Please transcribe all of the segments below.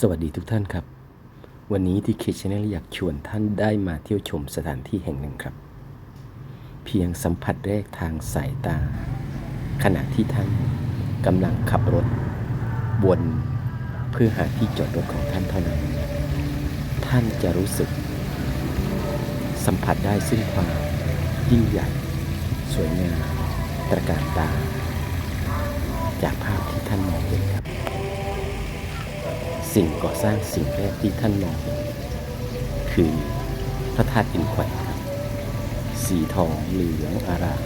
สวัสดีทุกท่านครับ วันนี้ที่เคชแนลอยากชวนท่านได้มาเที่ยวชมสถานที่แห่งหนึ่งครับ เพียงสัมผัสแรกทางสายตา ขณะที่ท่านกำลังขับรถวนเพื่อหาที่จอดรถของท่านเท่านั้น ท่านจะรู้สึก สัมผัสได้ซึ่งความยิ่งใหญ่ สวยงามตระการตา จากภาพที่ท่านมองเห็นครับ สิ่งก่อสร้างสิ่งแรกที่ท่านมองเห็นคือพระธาตุอินแขวนครับสีทองเหลืองอาราม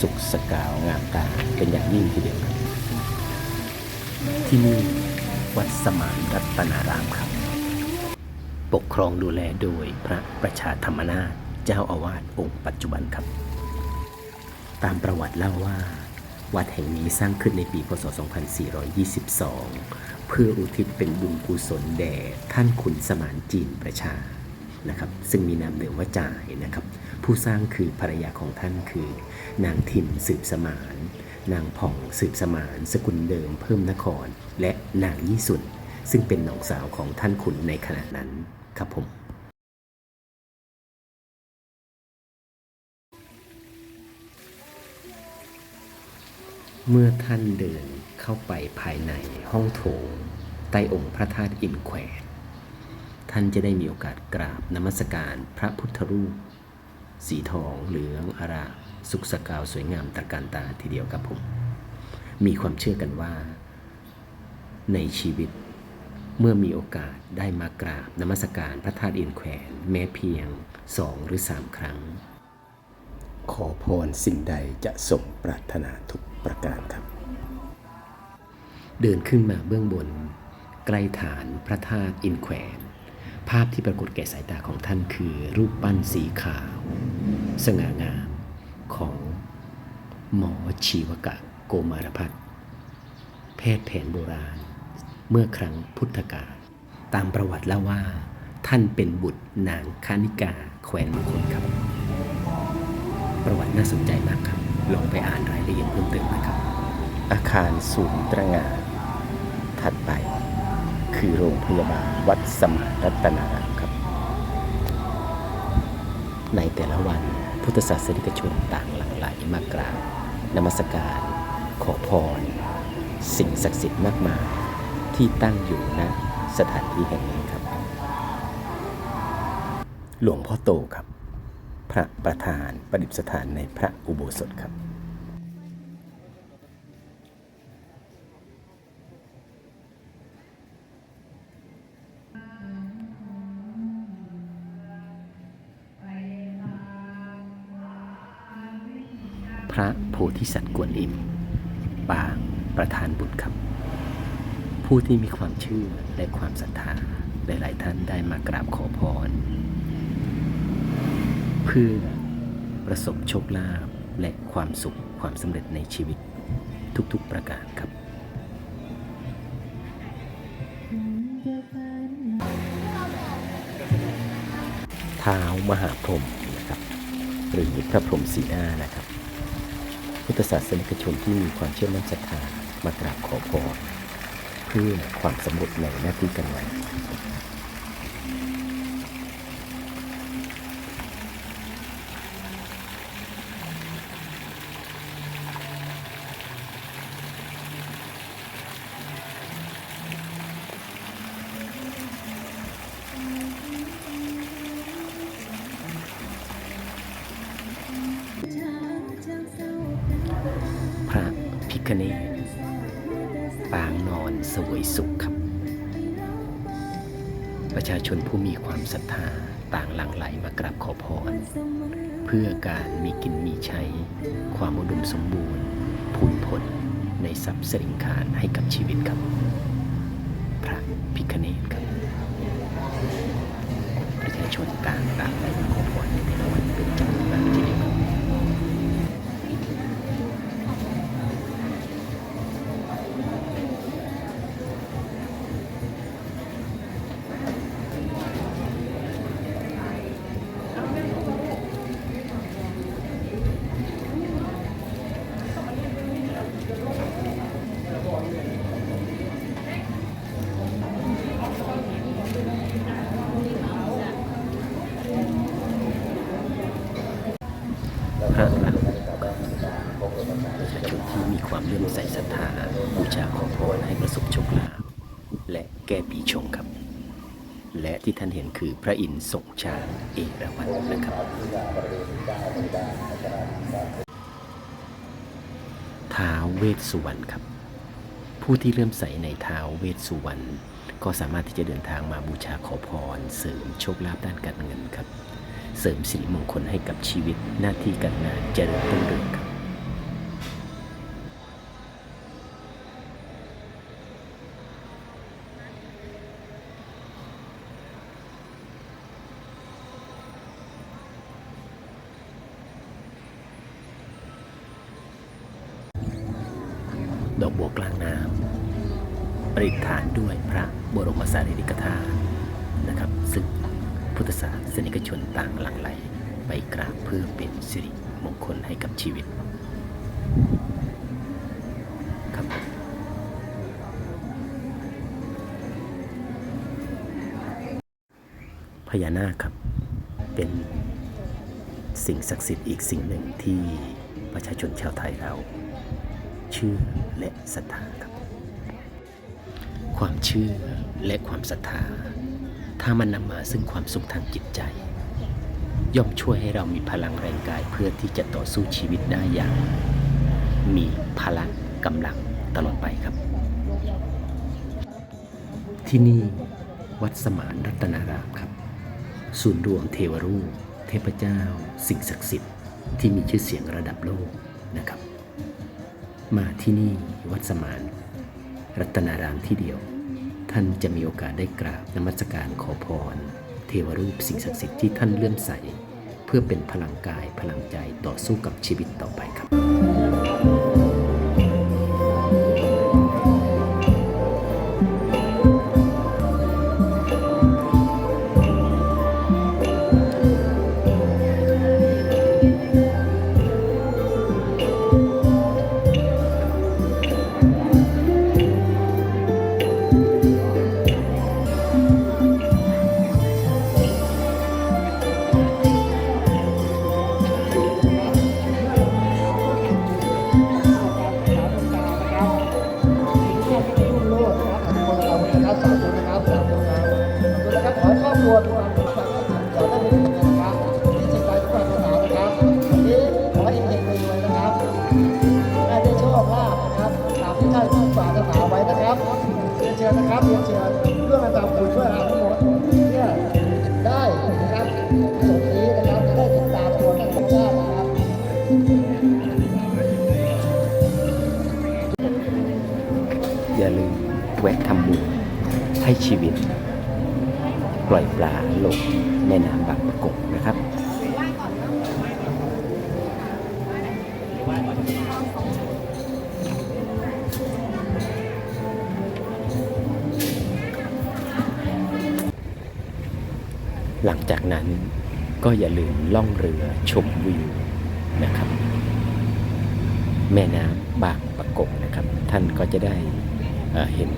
สุกสกาวงามตาเป็นอย่างยิ่งทีเดียวครับที่นี่วัดสมานรัตนารามครับ ปกครองดูแลโดยพระประชาธรรมนาถเจ้าอาวาสองค์ปัจจุบันครับ ตามประวัติเล่าว่า วัดแห่งนี้สร้างขึ้นในปีพศ 2422 เพื่ออุทิศเป็นบุญกุศลแด่ท่านขุนสมานจีนประชานะครับซึ่งมีนามเดิมว่าจ่ายนะครับผู้สร้างคือภรรยาของท่านคือ นางทิมสืบสมาน นางผ่องสืบสมาน สกุลเดิมเพิ่มนคร และนางยี่สุนซึ่งเป็นน้องสาวของท่านขุนในขณะนั้นครับผมเมื่อท่านเดิน เข้าไปภายในห้องโถง ใต้องค์พระธาตุอินแขวนท่านจะได้มีโอกาสกราบนมัสการพระพุทธรูป สีทองเหลืองอารามสุกสกาวสวยงามตระการตาทีเดียวครับผม มีความเชื่อกันว่า ในชีวิตเมื่อมีโอกาสได้มากราบนมัสการพระธาตุอินแขวนแม้เพียงสองหรือสามครั้ง ขอพรสิ่งใดจะสมปรารถนาทุกประการครับ เดินขึ้นมาเบื้องบน ใกล้ฐานพระธาตุอินแขวน ภาพที่ปรากฏแก่สายตาของท่านคือรูปปั้นสีขาว สง่างามของหมอชีวกะโกมารพัฒน์แพทย์แผนโบราณ เมื่อครั้งพุทธกาลตามประวัติเล่าว่า ท่านเป็นบุตรนางคานิกาแขวนมงคลครับ ประวัติน่าสนใจมากครับ ลองไปอ่านรายละเอียดเพิ่มเติมนะครับ อาคารสูงตระหง่าน ถัดไป คือโรงพยาบาลวัดสมานรัตนารามครับ ในแต่ละวันพุทธศาสนิกชนต่างหลั่งไหลมากราบนมัสการ ขอพร สิ่งศักดิ์สิทธิ์มากมายที่ตั้งอยู่ณสถานที่แห่งนี้ครับ หลวงพ่อโตครับ พระประธานประดิษฐานในพระอุโบสถครับ ระโพธิสัตว์กวนอิมปางประธานบุตรครับ ผู้ที่มีความเชื่อและความศรัทธาหลาย ๆ ท่านได้มากราบขอพร เพื่อประสบโชคลาภและความสุขความสำเร็จในชีวิตทุก ๆ ประการครับเท้ามหาพรหมนะครับ หรือพระพรหมสีหน้านะครับ พุทธศาสนิกชนที่มีความเชื่อมั่นศรัทธามากราบขอพรเพื่อความสมบูรณ์ในหน้าที่การงาน ริสุทธิ์ครับ ประชาชนผู้มีความศรัทธาต่างหลั่งไหลมากราบขอพร เพื่อการมีกินมีใช้ ความอุดมสมบูรณ์พูนผลในทรัพย์สินคารให้กับชีวิตครับ ระเหล่าประชาชนที่มีความเลื่อมใสศรัทธาบูชาขอพรให้ประสบโชคลาภและแก้ปีชงครับ และที่ท่านเห็นคือพระอินทร์ทรงชาญเอราวัณนะครับ ท้าวเวสสุวรรณครับ ผู้ที่เลื่อมใสในท้าวเวสสุวรรณก็สามารถที่จะเดินทางมาบูชาขอพรเสริมโชคลาภด้านการเงินครับ เสริมสิริมงคลให้กับชีวิตหน้าที่การงานเจริญรุ่งเรืองครับ ดอกบัวกลางน้ำประดิษฐานด้วยพระบรมสารีริกธาตุนะครับ ซึ่งพุทธศาสนิกชนต่างหลั่งไหลไปกราบเพื่อเป็นสิริมงคลให้กับชีวิต ครับพญานาคครับ เป็นสิ่งศักดิ์สิทธิ์อีกสิ่งหนึ่งที่ประชาชนชาวไทยเราเชื่อและศรัทธาครับ ความเชื่อและความศรัทธา ถ้ามันนำมาซึ่งความสุขทางจิตใจ ย่อมช่วยให้เรามีพลังแรงกายเพื่อที่จะต่อสู้ชีวิตได้อย่าง มีพละกำลังตลอดไปครับ ที่นี่วัดสมานรัตนารามครับศูนย์รวมเทวรูป เทพเจ้า สิ่งศักดิ์สิทธิ์ที่มีชื่อเสียงระดับโลกนะครับ มาที่นี่วัดสมาน รัตนารามที่เดียว ท่านจะมีโอกาสได้กราบนมัสการขอพร เทวรูปสิ่งศักดิ์สิทธิ์ที่ท่านเลื่อมใส เพื่อเป็นพลังกายพลังใจต่อสู้กับชีวิตต่อไปครับ ครับเรียนเชิญเพื่อมาทำบุญช่วยเราทั้งหมดเนี่ยได้นะครับสมนี้นะครับจะได้ติดตามตัวท่านผู้ชาตินะครับอย่าลืมแวะทำบุญให้ชีวิต ปล่อยปลาลงแม่น้ำบางประกงนะครับห หลังจากนั้นก็อย่าลืมล่องเรือชมวิวนะครับ แม่น้ำบางประกงนะครับ ท่านก็จะได้เอ่อเห็น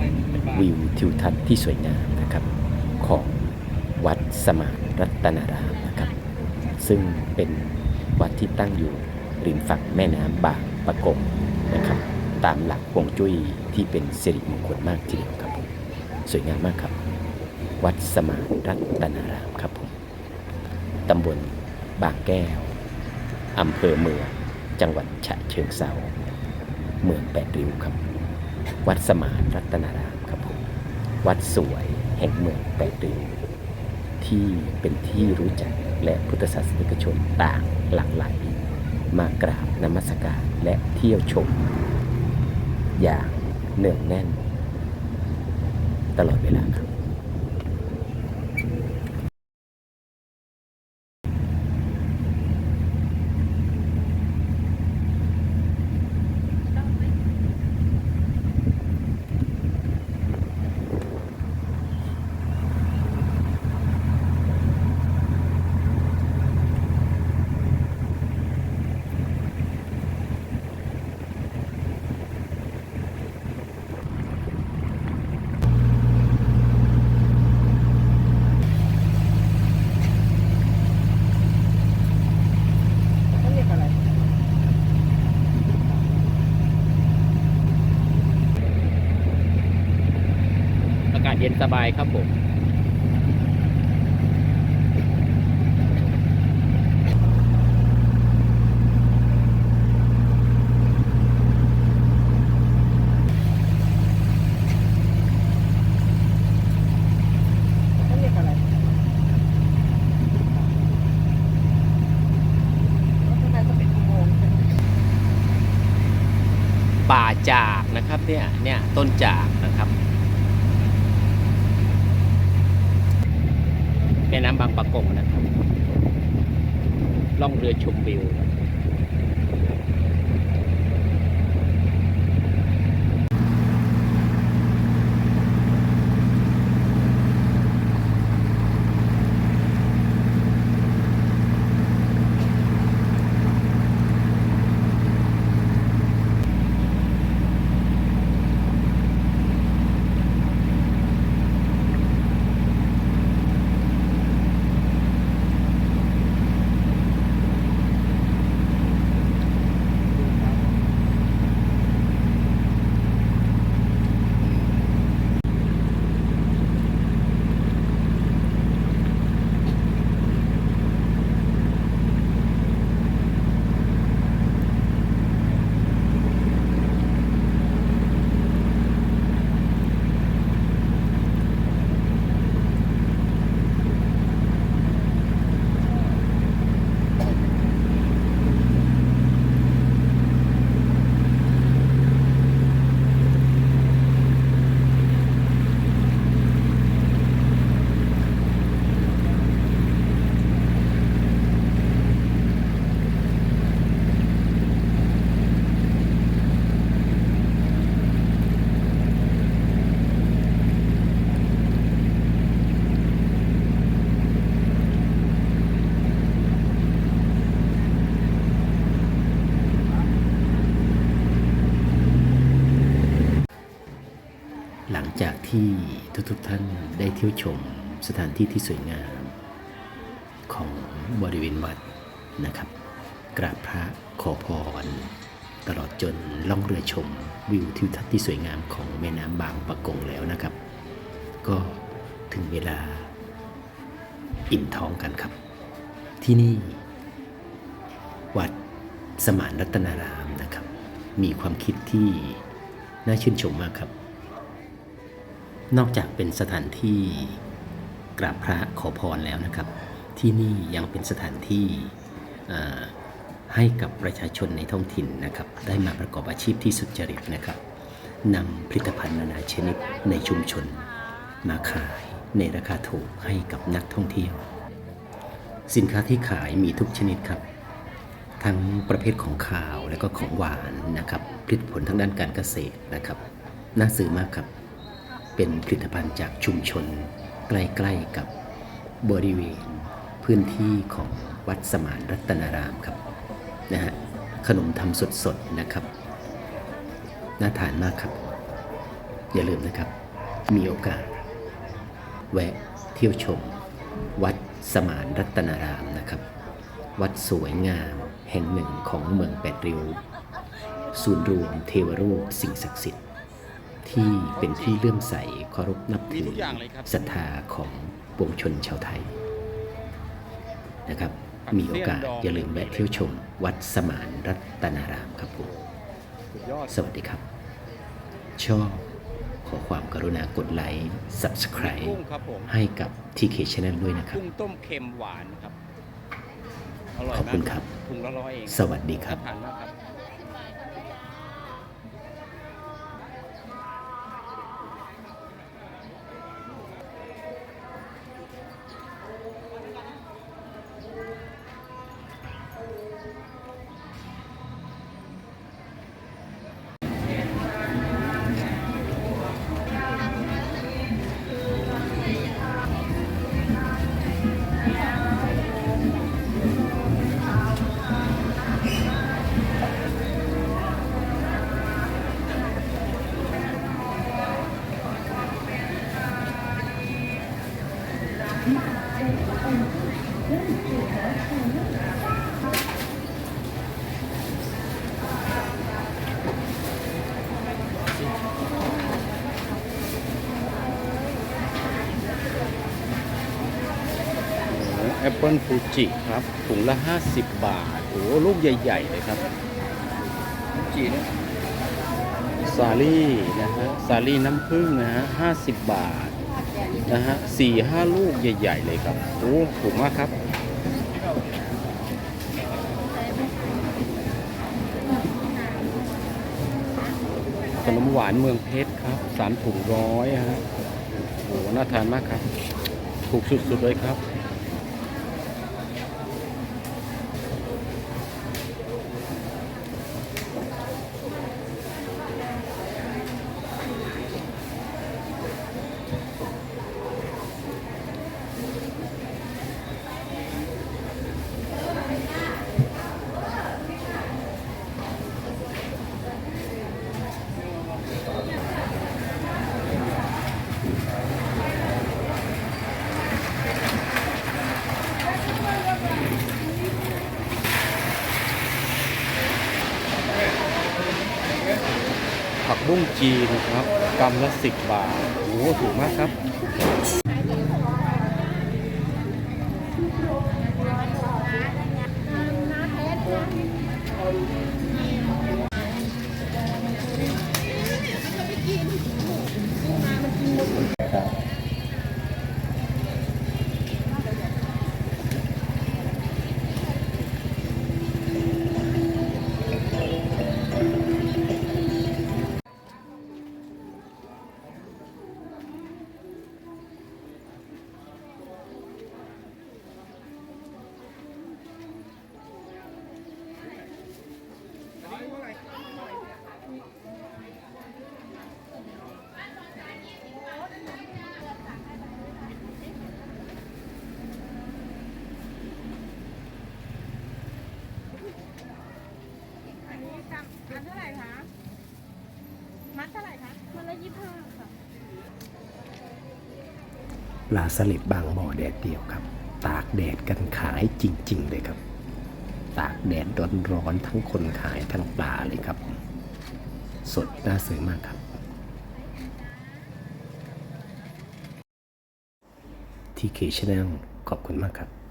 วิวทิวทัศน์ที่สวยงามนะครับของวัดสมานรัตนารามนะครับ ซึ่งเป็นวัดที่ตั้งอยู่ริมฝั่งแม่น้ำบางประกงนะครับ ตามหลักฮวงจุ้ยที่เป็นสิริมงคลมากทีเดียวครับผมสวยงามมากครับ วัดสมานรัตนารามครับผมตำบลบางแก้วอำเภอเมืองจังหวัดฉะเชิงเซาเมืองแปดริ้วครับ วัดสมานรัตนารามครับผมวัดสวยแห่งเมืองแปดริ้วที่เป็นที่รู้จักและพุทธศาสนิกชนต่างหลั่งไหล มากราบนมัสการและเที่ยวชม อย่างเนื่องแน่น ตลอดเวลาครับ บายครับผมเขาเรียกอะไรข้างในก็เป็นอุโมงค์ใช่ไหมป่าจากนะครับเนี่ยเนี่ยต้นจากนะครับ แม่น้ำบางปะกงนะครับล่องเรือชมวิว ที่ทุกๆท่านได้เที่ยวชมสถานที่ที่สวยงามของบริเวณวัดนะครับ กราบพระขอพร ตลอดจนล่องเรือชมวิวทิวทัศน์ที่สวยงามของแม่น้ำบางปะกงแล้วนะครับ ก็ถึงเวลาอิ่มท้องกันครับ ที่นี่ วัดสมานรัตนารามนะครับ มีความคิดที่น่าชื่นชมมากครับ นอกจากเป็นสถานที่กราบพระขอพรแล้วนะครับ ที่นี่ยังเป็นสถานที่ให้กับประชาชนในท้องถิ่นนะครับ ได้มาประกอบอาชีพที่สุจริตนะครับนำผลิตภัณฑ์นานาชนิดในชุมชน มาขายในราคาถูกให้กับนักท่องเที่ยว สินค้าที่ขายมีทุกชนิดครับ ทั้งประเภทของข้าวและก็ของหวานนะครับผลิตผลทางด้านการเกษตรนะครับ น่าซื้อมากครับ เป็นผลิตภัณฑ์จากชุมชน ใกล้ๆกับบริเวณพื้นที่ของวัดสมานรัตนารามครับนะฮะขนมทำสดๆนะครับ น่าทานมากครับ อย่าลืมนะครับ มีโอกาส แวะเที่ยวชม วัดสมานรัตนารามนะครับ วัดสวยงามแห่งหนึ่งของเมืองแปดริ้ว ศูนย์รวมเทวรูปสิ่งศักดิ์สิทธิ์ ที่เป็นที่เลื่อมใสเคารพนับถือศรัทธาของปวงชนชาวไทยนะครับ มีโอกาสอย่าลืมแวะเที่ยวชมวัดสมานรัตนารามครับผมสุดยอดสวัสดีครับ ชอบขอความกรุณากดไลค์ Subscribe กุ้งครับผมให้กับ TK Channel ด้วยนะครับกุ้งต้มเค็มหวานครับอร่อยขอบมากคุณครับถุงละร้อยเองสวัสดีครับ ปิลฟูจิครับถุงละ 50 บาท โอ้ลูกใหญ่ ๆ เลยครับฟูจินี่ยสาลี่นะฮะสาลี่น้ำผึ้งนะฮะ50บาทนะฮะสี่ห้าลูกใหญ่ ๆ เลยครับ โอ้ถูกมากครับ ขนมหวานเมืองเพชรครับสามถุงร้อยฮะโอ้หน่าทานมากครับ ถูกสุด ๆ เลยครับ ผั กุ้งจีนครับกำละสิบบาทโอ้โหถูกมากครับ เท่าไหร่คะ มัดเท่าไหร่คะ มันละยี่สิบห้าค่ะ ปลาสลิดบางบ่อแดดเดียวครับ ตากแดดกันขายจริง ๆ เลยครับ ตากแดดร้อนๆทั้งคนขายทั้งปลาเลยครับ สดน่าซื้อมากครับ ทีเคชแนลขอบคุณมากครับ